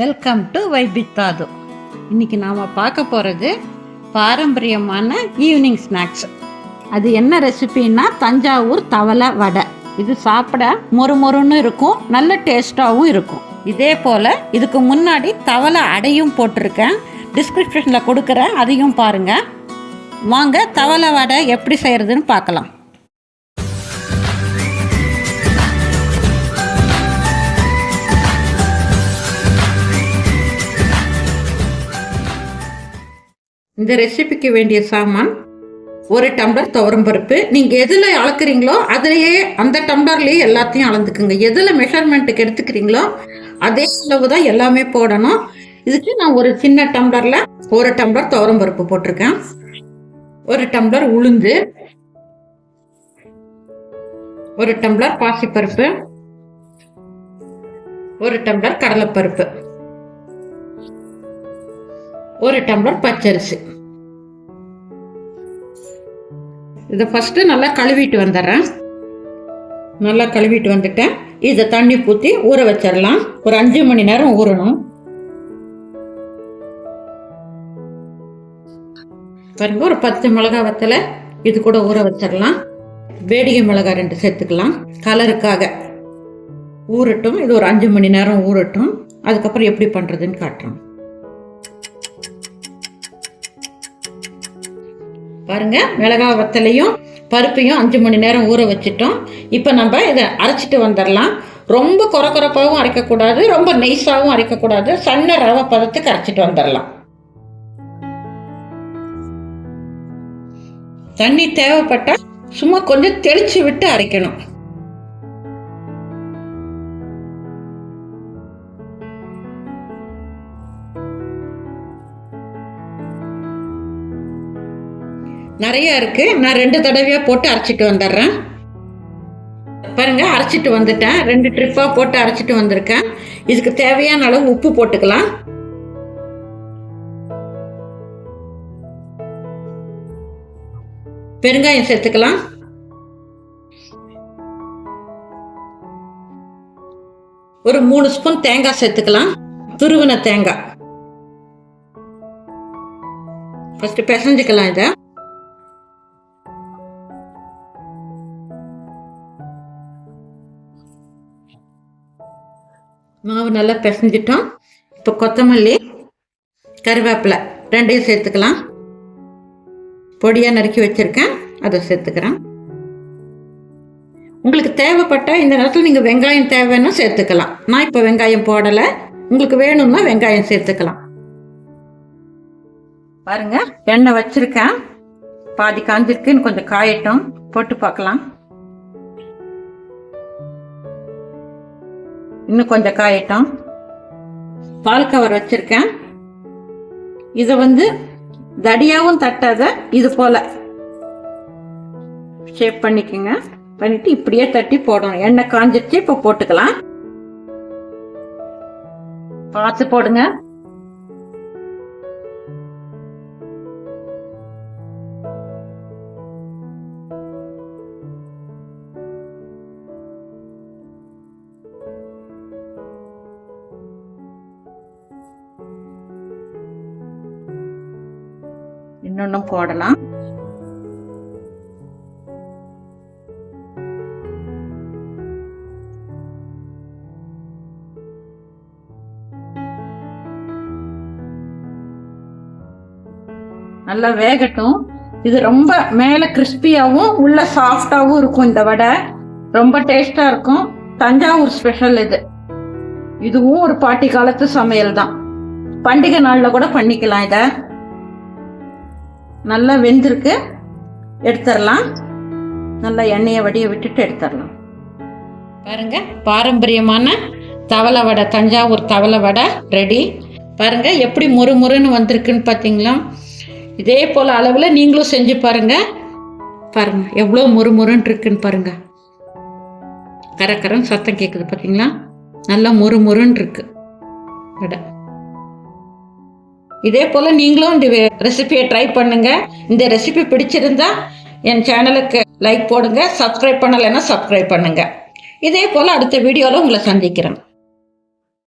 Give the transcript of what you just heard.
Welcome to வைபித்தாது இன்னைக்கு நாம் பார்க்க போகிறது பாரம்பரியமான ஈவினிங் ஸ்நாக்ஸ் அது என்ன ரெசிபின்னா தஞ்சாவூர் தவளை வடை. இது சாப்பிட மொறு மொறுன்னு இருக்கும் நல்ல டேஸ்ட்டாகவும் இருக்கும். இதே போல் இதுக்கு முன்னாடி தவளை அடையும் போட்டிருக்கேன். டிஸ்கிரிப்ஷனில் கொடுக்குறேன் அதையும் பாருங்கள் வாங்க தவளை வடை எப்படி செய்கிறதுன்னு பார்க்கலாம். இந்த ரெசிபிக்கு வேண்டிய சாமான் ஒரு டம்ளர் துவரம்பருப்பு நீங்கள் எதில் அளக்குறீங்களோ அதிலேயே அந்த டம்ளர்லேயே எல்லாத்தையும் அளந்துக்குங்க. எதில் மெஷர்மெண்ட்டுக்கு எடுத்துக்கிறீங்களோ அதே அளவு தான் எல்லாமே போடணும். இதுக்கு நான் ஒரு சின்ன டம்ளரில் ஒரு டம்ளர் துவரம்பருப்பு போட்டிருக்கேன். ஒரு டம்ளர் உளுந்து ஒரு டம்ளர் பாசிப்பருப்பு ஒரு டம்ளர் கடலைப்பருப்பு. ஒரு டம்ளர் பச்சரிசி. இதை ஃபஸ்ட்டு நல்லா கழுவிட்டு வந்துடுறேன். நல்லா கழுவிட்டு வந்துட்டேன். இதை தண்ணி ஊற்றி ஊற வச்சிடலாம். ஒரு அஞ்சு மணி நேரம் ஊறணும். பாருங்க ஒரு பத்து மிளகா வத்தலை இது கூட ஊற வச்சிடலாம். வேடிகை மிளகாய் ரெண்டு சேர்த்துக்கலாம். கலருக்காக ஊறட்டும். இது ஒரு அஞ்சு மணி நேரம் ஊறட்டும். அதுக்கப்புறம் எப்படி பண்ணுறதுன்னு காட்டுறோம். பாருங்க மிளகாய் வத்தலையும் பருப்பையும் அஞ்சு மணி நேரம் ஊற வச்சிட்டோம். இப்போ நம்ம இதை அரைச்சிட்டு வந்துடலாம். ரொம்ப குறக்குறப்பாகவும் அரைக்கக்கூடாது ரொம்ப நெய்ஸாகவும் அரைக்கக்கூடாது. சன்ன ரவை பதத்துக்கு அரைச்சிட்டு வந்துடலாம். தண்ணி தேவைப்பட்டால் சும்மா கொஞ்சம் தெளிச்சு விட்டு அரைக்கணும். நிறைய இருக்கு. நான் ரெண்டு தடவையா போட்டு அரைச்சிட்டு வந்துடுறேன். பாருங்க அரைச்சிட்டு வந்துட்டேன். ரெண்டு ட்ரிப்பா போட்டு அரைச்சிட்டு வந்திருக்கேன். இதுக்கு தேவையான அளவு உப்பு போட்டுக்கலாம். பெருங்காயம் சேர்த்துக்கலாம். ஒரு மூணு ஸ்பூன் தேங்காய் சேர்த்துக்கலாம். துருவின தேங்காய். ஃபஸ்ட்டு பிசைஞ்சுக்கலாம் இதை. மாவு நல்லா பிசைஞ்சிட்டோம். இப்போ கொத்தமல்லி கருவேப்பிலை ரெண்டையும் சேர்த்துக்கலாம். பொடியாக நறுக்கி வச்சுருக்கேன். அதை சேர்த்துக்கிறேன். உங்களுக்கு தேவைப்பட்ட இந்த நேரத்தில் நீங்கள் வெங்காயம் தேவைன்னா சேர்த்துக்கலாம். நான் இப்போ வெங்காயம் போடலை. உங்களுக்கு வேணும்னா வெங்காயம் சேர்த்துக்கலாம். பாருங்க எண்ணெய் வச்சுருக்கேன். பாதி காஞ்சிருக்குன்னு கொஞ்சம் காயட்டும். போட்டு பார்க்கலாம். இன்னும் கொஞ்சம் காயட்டும். பால் கவர் வச்சிருக்கேன். இதை வந்து தடியாவும் தட்டாத இது போல ஷேப் பண்ணிக்கோங்க. பண்ணிட்டு இப்படியே தட்டி போடணும். எண்ணெய் காஞ்சிருச்சு இப்போ போட்டுக்கலாம். பார்த்து போடுங்க. இன்னொன்னும் போடலாம். நல்லா வேகட்டும். இது ரொம்ப மேலே கிறிஸ்பியாகவும் உள்ள சாஃப்டாகவும் இருக்கும் இந்த வடை. ரொம்ப டேஸ்டாக இருக்கும். தஞ்சாவூர் ஸ்பெஷல் இது. இதுவும் ஒரு பாட்டி காலத்து சமையல் தான். பண்டிகை நாளில் கூட பண்ணிக்கலாம் இதை. நல்லா வெந்திருக்கு எடுத்துடலாம். நல்லா எண்ணெயை வடிய விட்டுட்டு எடுத்துடலாம். பாருங்க பாரம்பரியமான தவளை வடை தஞ்சாவூர் தவளை வடை ரெடி பாருங்க எப்படி முறு முறுன்னு வந்திருக்குன்னு பார்த்தீங்களா இதே போல் அளவில் நீங்களும் செஞ்சு பாருங்க. பாருங்க எவ்வளோ முறு முறுன்னு இருக்குன்னு பாருங்க. கரக்கரம் சத்தம் கேட்குது பார்த்தீங்களா நல்லா முறு முறுன்னு இருக்கு. வடை. இதே போல் நீங்களும் இந்த ரெசிபியை ட்ரை பண்ணுங்க. இந்த ரெசிபி பிடிச்சிருந்தா என் சேனலுக்கு லைக் போடுங்க சப்ஸ்கிரைப் பண்ணலைன்னா சப்ஸ்கிரைப் பண்ணுங்க. இதே போல் அடுத்த வீடியோவில் உங்களை சந்திக்கிறேன்.